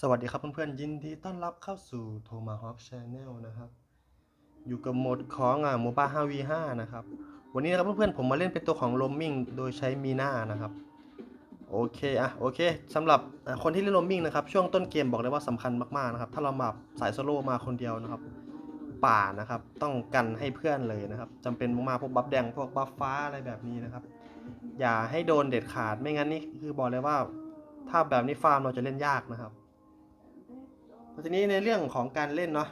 สวัสดีครับเพื่อนๆ ยินดีต้อนรับเข้าสู่ Tomahawk Channel นะครับ อยู่กับโหมดของอ่าโมบา 5v5 นะครับ วันนี้นะครับเพื่อนๆ ผมมาเล่นเป็นตัวของ Roaming โดยใช้มีนานะครับ โอเคอะโอเคสำหรับคนที่เล่น Roaming นะครับ ช่วงต้นเกมบอกเลยว่าสำคัญมากๆนะครับ ถ้าเรามาสายโซโล่มาคนเดียวนะครับ ป่านะครับ ต้องกันให้เพื่อนเลยนะครับจำเป็นมากๆพวกบัฟแดงพวกบัฟฟ้าอะไรแบบนี้นะครับ อย่าให้โดนเด็ดขาดไม่งั้นนี่คือบอกเลยว่า ถ้าแบบนี้ฟาร์มเราจะเล่นยากนะครับ ทีนี้ในเรื่องของการเล่นเนาะ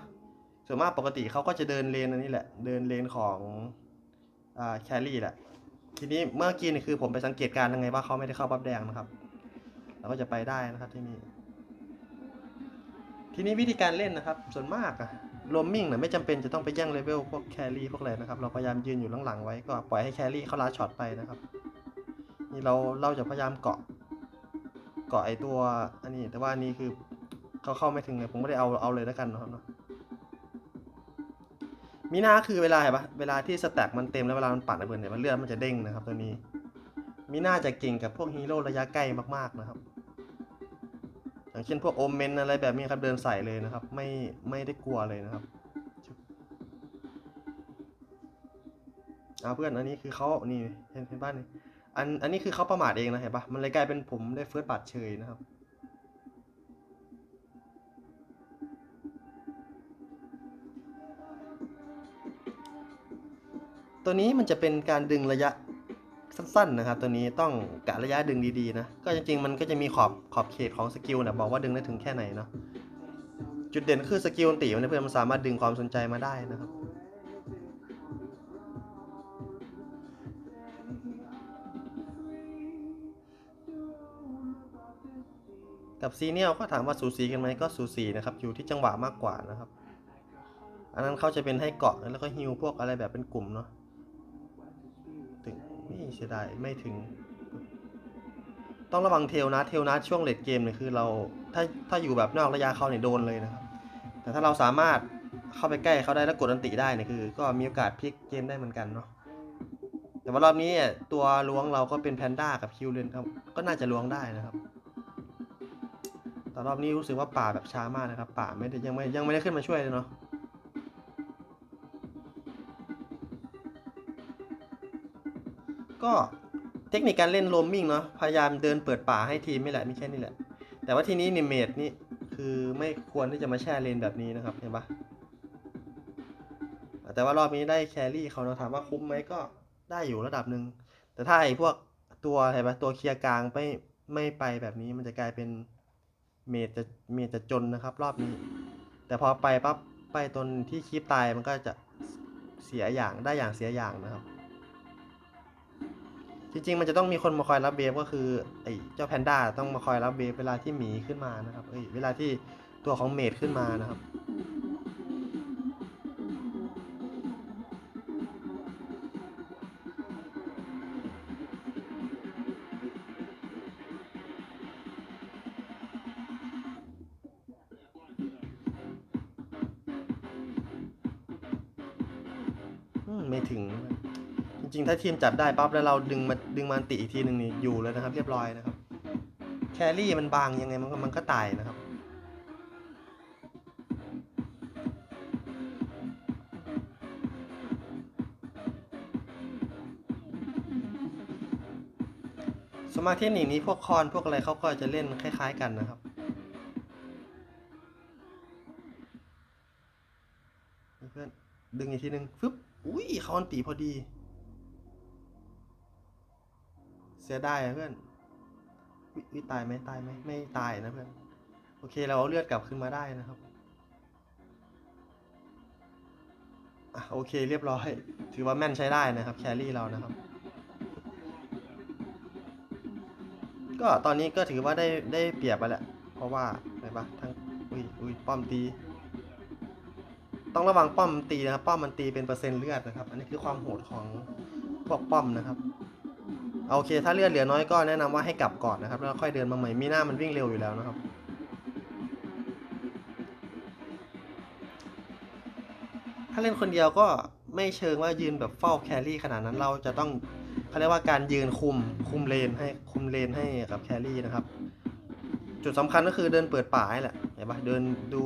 ส่วนมากปกติเขาก็จะเดินเลนอันนี้แหละ เดินเลนของอ่าแครี่แหละ ทีนี้เมื่อกี้นี่คือผมไปสังเกตการยังไงว่าเขาไม่ได้เข้าบัฟแดงนะครับเราก็จะไปได้นะครับที่นี่ทีนี้วิธีการเล่นนะครับ ส่วนมากอะโรมมิ่งเนี่ยไม่จำเป็นจะต้องไปแย่งเลเวลพวกแครี่พวกอะไรนะครับ เราพยายามยืนอยู่หลังๆไว้ก็ปล่อยให้แครี่เขาลาช็อตไปนะครับ นี่เราเราจะพยายามเกาะ เกาะไอตัวอันนี้ แต่ว่าอันนี้คือ เขาเข้าไม่ถึงเลยผมไม่ได้เอาเอาเลยแล้วกันนะครับเนาะมีหน้าคือเวลาเห็นปะเวลาที่สแต็กมันเต็มแล้วเวลามันปัดระเบิดเนี่ยมันเลือดมันจะเด้งนะครับตัวนี้มีหน้าจะเก่งกับพวกฮีโร่ระยะใกล้มากๆนะครับ อย่างเช่นพวกโอเมนอะไรแบบนี้ครับเดินใส่เลยนะครับ ไม่ไม่ได้กลัวเลยนะครับเอาเพื่อนอันนี้คือเขานี่เห็นเห็นบ้านนี่อันอันนี้คือเขาประมาทเองนะเห็นปะมันเลยกลายเป็นผมได้เฟิร์สบัตรเฉยนะครับ ตัวนี้มันจะเป็นการดึงระยะสั้นๆนะครับ ตัวนี้ต้องกะระยะดึงดีๆนะ ก็จริงๆ มันก็จะมีขอบขอบเขตของสกิลนะบอกว่าดึงได้ถึงแค่ไหนเนาะ จุดเด่นคือสกิลตีมันเพื่อนมันสามารถดึงความสนใจมาได้นะครับ กับซีเนียลก็ถามว่าสูสีกันไหมก็สูสีนะครับ อยู่ที่จังหวะมากกว่านะครับ อันนั้นเขาจะเป็นให้เกาะแล้วก็ฮิวพวกอะไรแบบเป็นกลุ่มเนาะ เสียดายไม่ถึง ต้องระวังเทลนะเทลนะช่วงเลดเกมเนี่ยคือเราถ้าถ้าอยู่แบบนอกระยะเขาเนี่ยโดนเลยนะครับ แต่ถ้าเราสามารถเข้าไปใกล้เขาได้แล้วกดอันติได้เนี่ยคือ ก็มีโอกาสพลิกเกมได้เหมือนกันเนาะแต่ว่ารอบนี้ตัวล้วงเราก็เป็นแพนด้ากับคิวเลนครับก็น่าจะล้วงได้นะครับแต่รอบนี้รู้สึกว่าป่าแบบช้ามากนะครับ ป่าไม่ได้ยังไม่ยังไม่ได้ขึ้นมาช่วยเลยเนาะ ก็เทคนิคการเล่นโรมมิ่งเนาะพยายามเดินเปิดป่าให้ทีมนี่แหละมีแค่นี้แหละ แต่ว่าทีนี้นิเมดนี่คือไม่ควรที่จะมาแช่เลนแบบนี้นะครับเห็นปะแต่ว่ารอบนี้ได้แครี่เขาเราถามว่าคุ้มไหมก็ได้อยู่ระดับหนึ่งแต่ถ้าไอ้พวกตัวเห็นปะตัวเคลียร์กลางไม่ไม่ไปแบบนี้มันจะกลายเป็นเมดจะเมดจะจนนะครับ รอบนี้ แต่พอไปปั๊บไปตนที่คีปตายมันก็จะเสียอย่างได้อย่างเสียอย่างนะครับ จริงๆ มันจะต้องมีคนมาคอยรับเบฟก็คือไอ้เจ้าแพนด้าต้องมาคอยรับเบฟเวลาที่หมีขึ้นมานะครับเอ้ยเวลาที่ตัวของเมดขึ้นมานะครับ งๆ ถ้าทีมจับได้ปั๊บแล้วเราดึงมาดึงมาอันติอีกทีหนึ่งนี่อยู่เลยนะครับ เรียบร้อยนะครับ แครี่มันบางยังไงมันก็มันก็ตายนะครับสวนมาเทคนิคนี้พวกคอนพวกอะไรเขาก็จะเล่นคล้าย ๆ กันนะครับเพื่อนดึงอีกทีหนึ่งฟึบอุ้ยเขาอันตีพอดี เสียดายเพื่อนวิวิตายไหมตายไหมไม่ตายนะเพื่อน โอเคเราเอาเลือดกลับขึ้นมาได้นะครับอะโอเคเรียบร้อย ถือว่าแม่นใช้ได้นะครับ แครี่เรานะครับ ก็ตอนนี้ก็ถือว่าได้ได้เปรียบไปแหละ เพราะว่าอะไรปะทั้งอุ้ยอุ้ยป้อมตี ต้องระวังป้อมตีนะครับ ป้อมมันตีเป็นเปอร์เซ็นต์เลือดนะครับ อันนี้คือความโหดของพวกป้อมนะครับ โอเค ถ้าเลือดเหลือน้อยก็แนะนำว่าให้กลับก่อนนะครับ แล้วค่อยเดินมาใหม่มีหน้ามันวิ่งเร็วอยู่แล้วนะครับ ถ้าเล่นคนเดียวก็ไม่เชิงว่ายืนแบบเฝ้าแครี่ขนาดนั้นเราจะต้องเขาเรียกว่าการยืนคุมคุมเลนให้คุมเลนให้กับแครี่นะครับ จุดสำคัญก็คือเดินเปิดป่าให้แหละเห็นปะเดินดู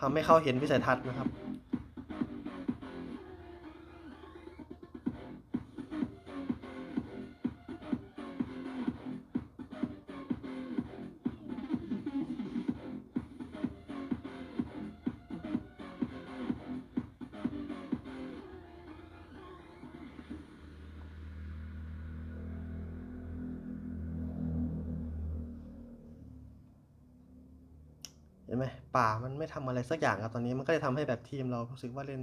ทำให้เขาเห็นวิสัยทัศน์นะครับ ป่ามันไม่ทำอะไรสักอย่างครับตอนนี้มันก็เลยทำให้แบบทีมเรารู้สึกว่าเล่น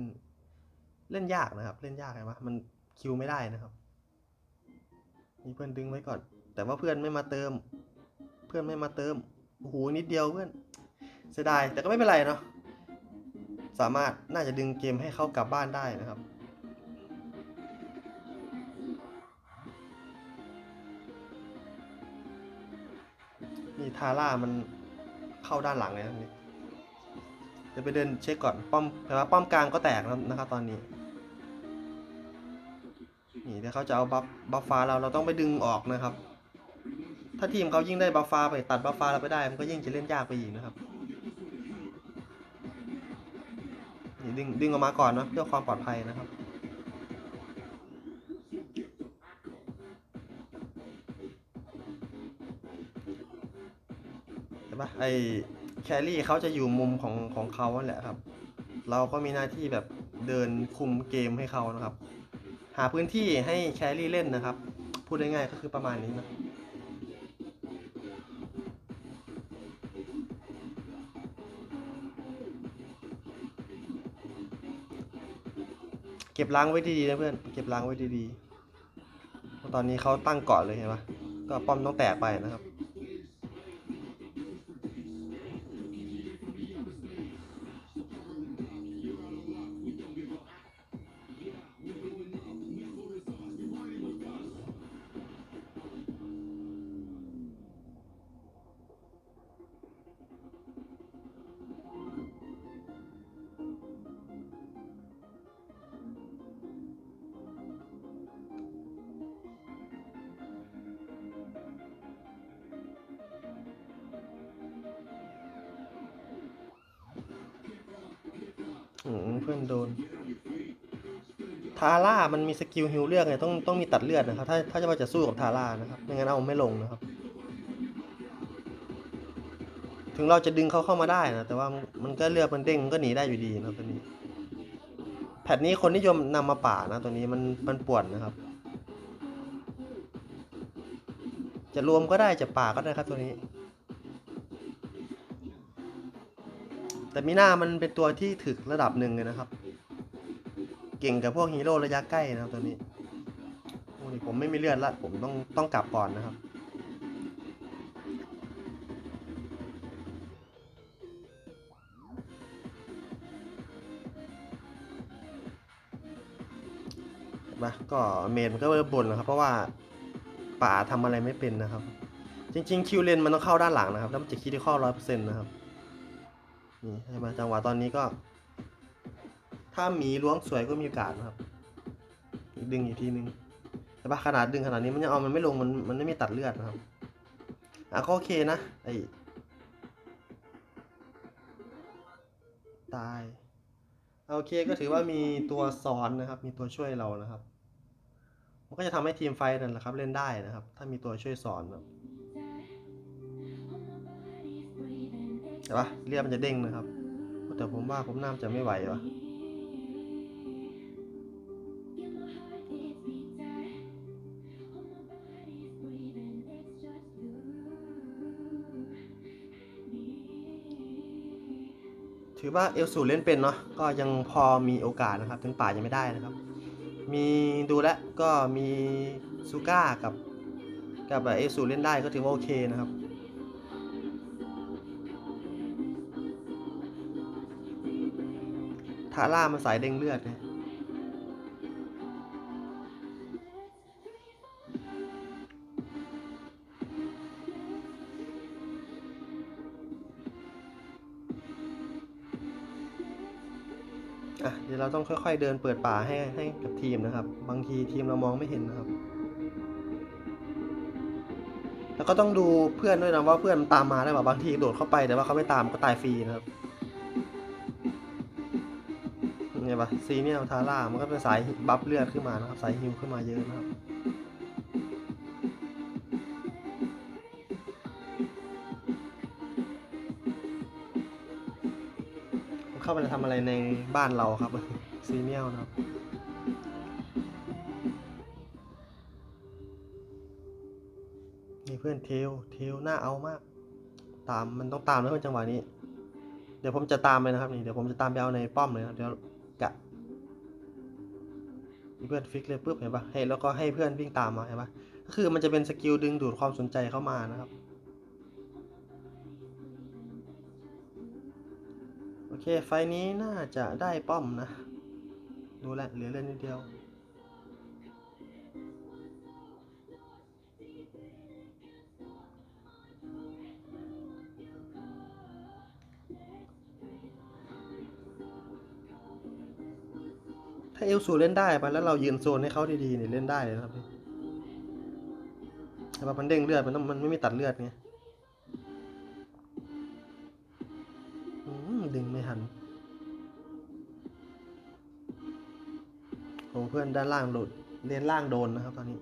เล่นยากนะครับ เล่นยากไงวะมันคิวไม่ได้นะครับมีเพื่อนดึงไว้ก่อน แต่ว่าเพื่อนไม่มาเติม เพื่อนไม่มาเติมโอ้โหนิดเดียวเพื่อนเสียดายแต่ก็ไม่เป็นไรเนาะสามารถน่าจะดึงเกมให้เข้ากลับบ้านได้นะครับนี่ทาร่ามันเข้าด้านหลังเลยนะนี่ เดี๋ยวไปเดินเช็คก่อนป้อมแต่ว่าป้อมกลางก็แตกแล้วนะครับตอนนี้นี่เดี๋ยวเขาจะเอาบัฟบัฟฟ้าเราเราต้องไปดึงออกนะครับ ถ้าทีมเขายิ่งได้บัฟฟ้าไปตัดบัฟฟ้าเราไปได้ มันก็ยิ่งจะเล่นยากไปอีกนะครับนี่ดึงดึงออกมาก่อนนะเพื่อความปลอดภัยนะครับเห็นปะไอ แครี่เขาจะอยู่มุมของของเขาแหละครับ เราก็มีหน้าที่แบบเดินคุมเกมให้เขานะครับ หาพื้นที่ให้แครี่เล่นนะครับ พูดง่ายๆก็คือประมาณนี้นะเก็บล้างไว้ดีๆนะเพื่อน เก็บล้างไว้ดีๆ ตอนนี้เขาตั้งเกาะเลยเห็นปะก็ป้อมต้องแตกไปนะครับ อืมเพื่อนโดน ทาร่ามันมีสกิลฮิวเลือดไงต้องต้องมีตัดเลือดนะครับ ถ้าถ้าจะว่าจะสู้กับทาร่านะครับไม่งั้นเอาไม่ลงนะครับ ถึงเราจะดึงเขาเข้ามาได้นะแต่ว่ามันก็เลือดมันเด้งมันก็หนีได้อยู่ดีนะตัวนี้ แพทนี้คนนิยมนำมาป่านะตัวนี้มันมันป่วนนะครับ จะรวมก็ได้จะป่าก็ได้ครับตัวนี้ แต่มีหน้ามันเป็นตัวที่ถึกระดับหนึ่งเลยนะครับ เก่งกับพวกฮีโร่ระยะใกล้นะครับตัวนี้โอ้ยผมไม่มีเลือดละผมต้องต้องกลับก่อนนะครับเห็นปะก็เมนมันก็เริ่มบ่นแล้วครับ เพราะว่าป่าทำอะไรไม่เป็นนะครับ จริงๆ คิวเลนมันต้องเข้าด้านหลังนะครับ แล้วมันจะคิดที่ข้อร้อยเปอร์เซ็นต์นะครับ นี่ใช่ไหมจังหวะตอนนี้ก็ ถ้าหมีล้วงสวยก็มีโอกาสนะครับ ดึงอีกทีนึงแต่ว่าขนาดดึงขนาดนี้มันยังเอามันไม่ลงมันมันไม่มีตัดเลือดนะครับอะก็โอเคนะไอตายโอเคก็ถือว่ามีตัวซ้อนนะครับ มีตัวช่วยเรานะครับ มันก็จะทำให้ทีมไฟนั่นแหละครับ เล่นได้นะครับ ถ้ามีตัวช่วยสอนนะ ครับเห็นปะเรียบมันจะเด้งนะครับ แต่ผมว่าผมน่าจะไม่ไหววะถือว่าเอลสูเล่นเป็นเนาะก็ยังพอมีโอกาสนะครับ ถึงป่ายังไม่ได้นะครับ มีดูแลก็มีซูก้ากับกับเอลสูเล่นได้ก็ถือว่าโอเคนะครับ ทาร่ามันสายเด้งเลือดไงอะเดี๋ยวเราต้องค่อยๆเดินเปิดป่าให้ให้กับทีมนะครับ บางทีทีมเรามองไม่เห็นนะครับแต่แล้วก็ต้องดูเพื่อนด้วยนะว่าเพื่อนมันตามมาได้ป่ะบางทีโดดเข้าไปแต่ว่าเขาไม่ตามก็ตายฟรีนะครับ เนี่ยปะซีเนียลทาร่ามันก็เป็นสายบัฟเลือดขึ้นมานะครับ สายฮิวขึ้นมาเยอะนะครับเข้าไปทำอะไรในบ้านเราครับซีเนียลนะครับนี่เพื่อนเทลเทลน่าเอามาก ตามมันต้องตามแล้วเพื่อนจังหวะนี้ เดี๋ยวผมจะตามไปนะครับนี่เดี๋ยวผมจะตามไปเอาในป้อมเลยนะเดี๋ยว เพื่อนฟิกเลยปุ๊บเห็นปะให้แล้วก็ให้เพื่อนวิ่งตามมาเห็นปะก็คือมันจะเป็นสกิลดึงดูดความสนใจเข้ามานะครับ โอเค ไฟนี้น่าจะได้ป้อมนะ ดูแลเหลือเล่นนิดเดียว ถ้าเอลสูเล่นได้ไปแล้วเรายืนโซนให้เขาดีๆเนี่ยเล่นได้เลยนะครับนี่แต่ว่ามันเด้งเลือดมันมันไม่มีตัดเลือดไงอืมดึงไม่หันโอ้เพื่อนด้านล่างโดดเลนล่างโดนนะครับตอนนี้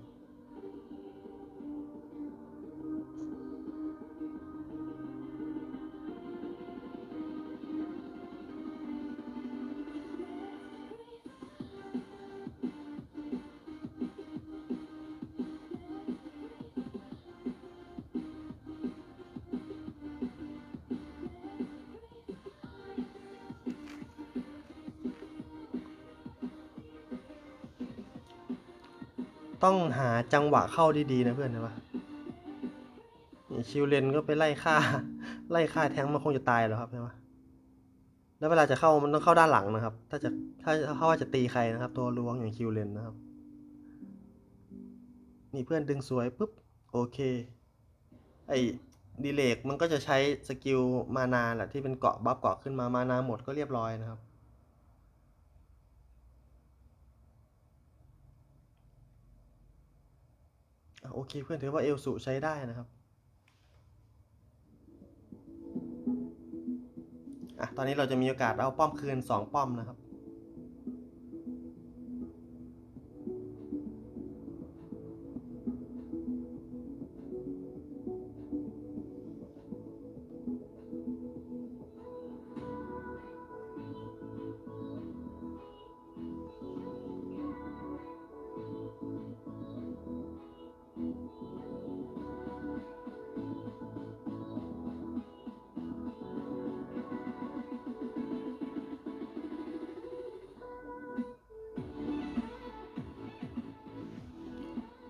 ต้องหาจังหวะเข้าดีๆนะเพื่อนนะวะนี่ชิวเลนก็ไปไล่ฆ่า ไล่ฆ่าแทงมันคงจะตายแล้วครับใช่ไหมแล้วเวลาจะเข้ามันต้องเข้าด้านหลังนะครับ ถ้าจะถ้าถ้าว่าจะตีใครนะครับ ตัวล้วงอย่างคิวเลนนะครับ นี่เพื่อนดึงสวยปุ๊บโอเค ไอ้ดีเลกมันก็จะใช้สกิลมานาแหละที่เป็นเกาะบัฟเกาะขึ้นมามานาหมดก็เรียบร้อยนะครับ อะ โอเคเพื่อนถือว่าเอลสูใช้ได้นะครับอะตอนนี้เราจะมีโอกาสเอาป้อมคืน 2 ป้อมนะครับ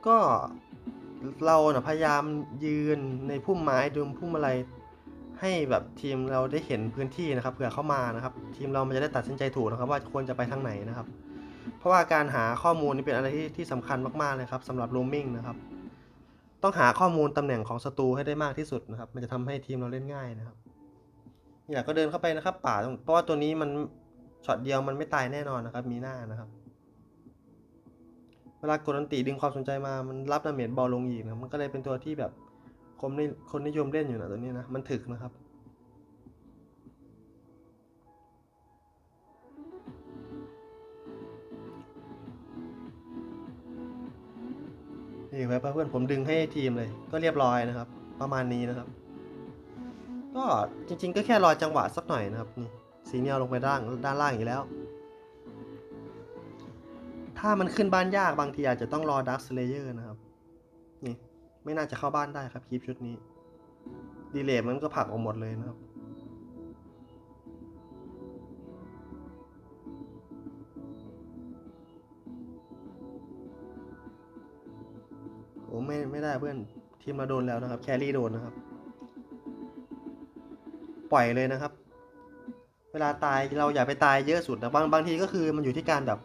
ก็เราพยายามยืนในพุ่มไม้ดูพุ่มอะไร ให้แบบทีมเราได้เห็นพื้นที่นะครับเผื่อเข้ามานะครับ ทีมเรามันจะได้ตัดสินใจถูกนะครับ ว่าควรจะไปทางไหนนะครับ เพราะว่าการหาข้อมูลนี่เป็นอะไรที่ที่สำคัญมากๆเลยครับสำหรับโรมมิ่งนะครับ ต้องหาข้อมูลตำแหน่งของศัตรูให้ได้มากที่สุดนะครับ มันจะทำให้ทีมเราเล่นง่ายนะครับอยากก็เดินเข้าไปนะครับ ป่าเพราะว่าตัวนี้มันช็อตเดียวมันไม่ตายแน่นอนนะครับ มีหน้านะครับ วลากดอันติดึงความสนใจมา มันรับดาเมจบาลลงอีกนะ มันก็เลยเป็นตัวที่แบบคนนิคนนิยมเล่นอยู่นะตัวนี้นะ มันถึกนะครับ นี่ไว้เพื่อนผมดึงให้ทีมเลย ก็เรียบร้อยนะครับ ประมาณนี้นะครับ ก็จริงๆ ก็แค่รอจังหวะสักหน่อยนะครับ นี่ซีเนียลลงไปด้านด้านล่างอีกแล้ว ถ้ามันขึ้นบ้านยากบางทีอาจจะต้องรอดักสเลเยอร์นะครับ นี่ไม่น่าจะเข้าบ้านได้ครับคลิปชุดนี้ ดีเลย์มันก็ผักออกหมดเลยนะครับโอ้ไม่ไม่ได้เพื่อนทีมเราโดนแล้วนะครับ แครี่โดนนะครับ ปล่อยเลยนะครับ เวลาตายเราอย่าไปตายเยอะสุดนะบางบางทีก็คือมันอยู่ที่การแบบ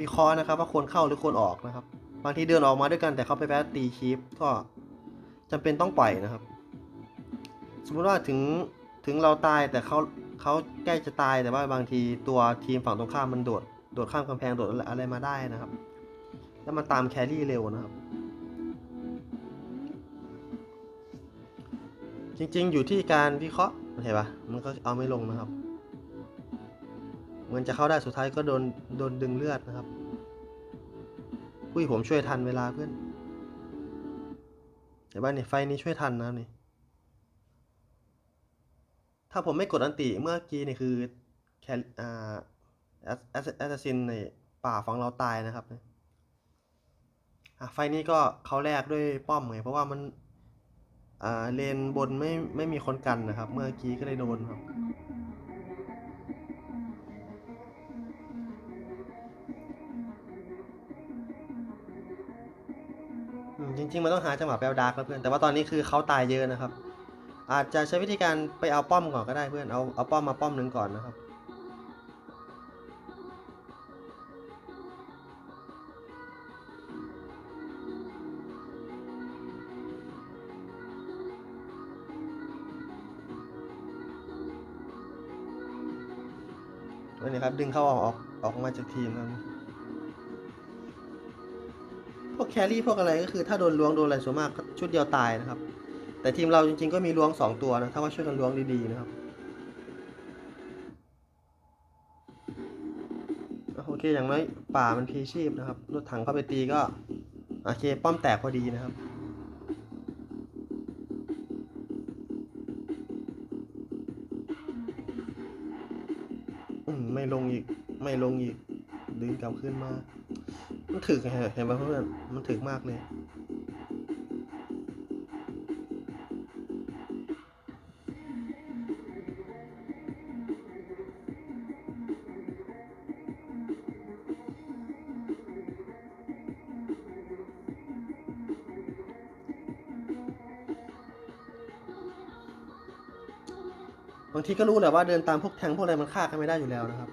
วิเคราะห์นะครับ ว่าควรเข้าหรือควรออกนะครับ บางทีเดินออกมาด้วยกันแต่เขาไปแพ้ตีคีปก็จำเป็นต้องปล่อยนะครับ สมมุติว่าถึงถึงเราตายแต่เขาเขาใกล้จะตายแต่ว่าบางทีตัวทีมฝั่งตรงข้ามมันโดดโดดข้ามกำแพงโดดอะไรมาได้นะครับ แล้วมันตามแครี่เร็วนะครับ จริงๆอยู่ที่การวิเคราะห์เห็นปะมันก็เอาไม่ลงนะครับ เหมันจะเข้าได้สุดท้ายก็โดนโดนดึงเลือดนะครับอุ้ยผมช่วยทันเวลาเพื่อนเห็นปะนี่ไฟนี้ช่วยทันนะนี่ถ้าผมไม่กดอันติเมื่อกี้นี่คือแคลอ่าแอสแอสแอสซินในป่าฝังเราตายนะครับเนี่ยอะไฟนี้ก็เขาแลกด้วยป้อมไงเพราะว่ามันอ่าเลนบนไม่ไม่มีคนกันนะครับ เมื่อกี้ก็เลยโดนครับ จริงๆ มันต้องหาจังหวะไปเอาดาร์กแล้วเพื่อน แต่ว่าตอนนี้คือเขาตายเยอะนะครับ อาจจะใช้วิธีการไปเอาป้อมก่อนก็ได้เพื่อน เอาเอาป้อมมาป้อมหนึ่งก่อนนะครับ นี่ครับดึงเข้าออกออกออกมาจากทีมครับ วกแครี่พวกอะไรก็คือถ้าโดนล้วงโดนอะไรส่วนมากก็ชุดเดียวตายนะครับ แต่ทีมเราจริงๆก็มีล้วงสองตัวนะถ้าว่าช่วยกันล้วงดีๆนะครับโอเคอย่างน้อยป่ามันพีชีพนะครับรถถังเข้าไปตีก็โอเคป้อมแตกพอดีนะครับอืไม่ลงอีกไม่ลงอีกดึงกลับขึ้นมา มันถึกไงเห็นไหมเพื่อน มันถึกมากเลย บางทีก็รู้แหละว่าเดินตามพวกแทงพวกอะไรมันฆ่ากันไม่ได้อยู่แล้วนะครับ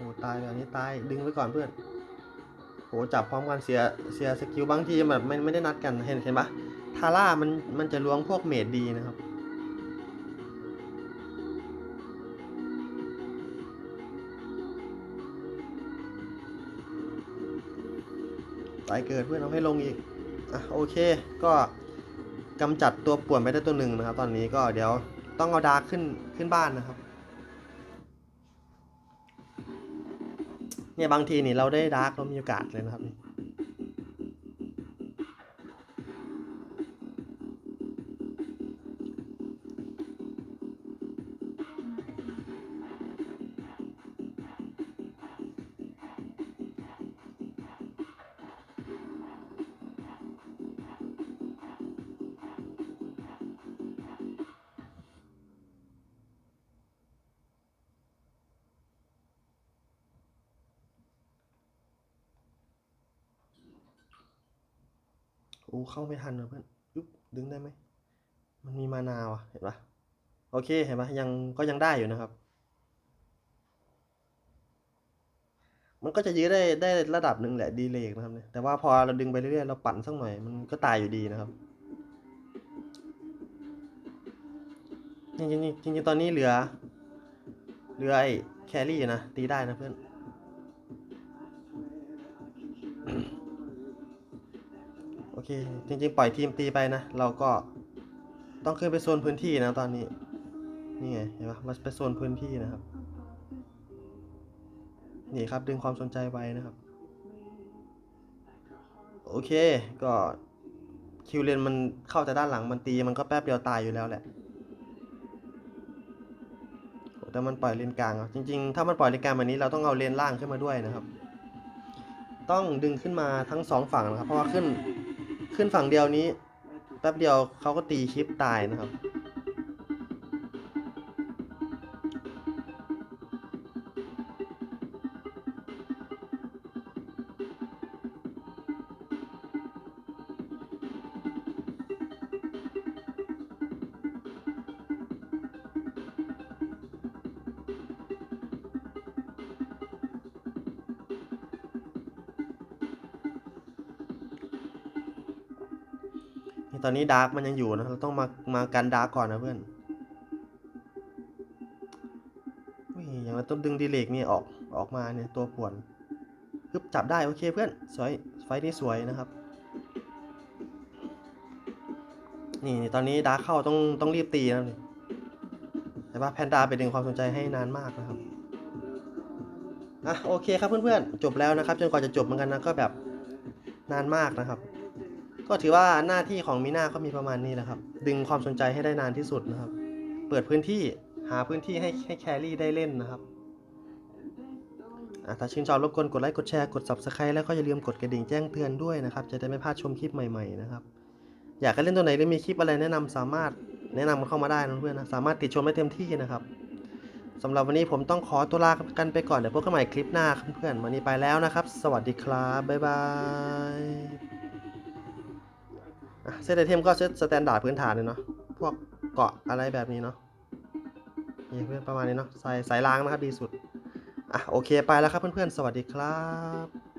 โอ้ตายแบบนี้ตายดึงไว้ก่อนเพื่อนโอ้จับพร้อมกันเสียเสียสกิลบางทีแบบไม่ไม่ได้นัดกันเห็นเห็นปะทาร่ามันมันจะล้วงพวกเมดดีนะครับตายเกิดเพื่อนเอาให้ลงอีกอะโอเคก็กำจัดตัวป่วนไปได้ตัวหนึ่งนะครับ ตอนนี้ก็เดี๋ยวต้องเอาดาร์กขึ้นขึ้นบ้านนะครับ เนี่ยบางทีนี่เราได้ดาร์กเรามีโอกาสเลยนะครับ เข้าไม่ทันเลยเพื่อนยุบดึงได้ไหม มันมีมานาวอะเห็นปะโอเคเห็นปะยังก็ยังได้อยู่นะครับ มันก็จะยื้อได้ได้ระดับหนึ่งแหละดีเลกนะครับเนี่ยแต่ว่าพอเราดึงไปเรื่อยๆเราปั่นสักหน่อยมันก็ตายอยู่ดีนะครับจริงๆจริงๆตอนนี้เหลือ เหลือไอ้แครี่นะตีได้นะเพื่อน โอเคจริงๆ ปล่อยทีมตีไปนะ เราก็ต้องขึ้นไปโซนพื้นที่นะตอนนี้ นี่ไงเห็นปะมาไปโซนพื้นที่นะครับ นี่ครับดึงความสนใจไว้นะครับ โอเคก็คิวเลนมันเข้าแต่ด้านหลังมันตีมันก็แป๊บเดียวตายอยู่แล้วแหละโอ้แต่มันปล่อยเลนกลางอะจริง ๆ ถ้ามันปล่อยเลนกลางแบบนี้เราต้องเอาเลนล่างขึ้นมาด้วยนะครับ ต้องดึงขึ้นมาทั้งสองฝั่งนะครับ เพราะว่าขึ้น ขึ้นฝั่งเดียวนี้ แป๊บเดียวเขาก็ตีคลิปตายนะครับ ตอนนี้ดาร์กมันยังอยู่นะ เราต้องมา มากันดาร์กก่อนนะเพื่อนอยอย่างเราต้องดึงดีเลกนี่ออก ออกมาเนี่ยตัวป่วนฮึบจับได้โอเคเพื่อน สวย ไฟท์นี่สวยนะครับ นี่ตอนนี้ดาร์คเข้าต้องต้องรีบตีนี่แต่ว่าแพนด้าไปดึงความสนใจให้นานมากนะครับ อะโอเคครับเพื่อนๆ จบแล้วนะครับ จนกว่าจะจบเหมือนกันนะก็แบบนานมากนะครับ ก็ถือว่าหน้าที่ของมีนาก็มีประมาณนี้แหละครับ ดึงความสนใจให้ได้นานที่สุดนะครับ เปิดพื้นที่หาพื้นที่ให้ให้แครี่ได้เล่นนะครับถ้าชื่นชอบรบกวนกดไลค์กดแชร์กด subscribe แล้วก็อย่าลืมกดกระดิ่งแจ้งเตือนด้วยนะครับ จะได้ไม่พลาดชมคลิปใหม่ๆนะครับ อยากเล่นตัวไหนหรือมีคลิปอะไรแนะนำสามารถแนะนำเข้ามาได้นะเพื่อนนะสามารถติดชมได้เต็มที่นะครับสำหรับวันนี้ผมต้องขอตัวลากันไปก่อนเดี๋ยวพบกันใหม่คลิปหน้าเพื่อนวันนี้ไปแล้วนะครับ สวัสดีครับบ๊ายบาย เซตไอเทมก็เซตสแตนดาร์ดพื้นฐานเลยเนาะ พวกเกาะอะไรแบบนี้เนาะนี่เพื่อนประมาณนี้เนาะใส่สายล้างนะครับดีสุด อะโอเคไปแล้วครับเพื่อนๆ สวัสดีครับ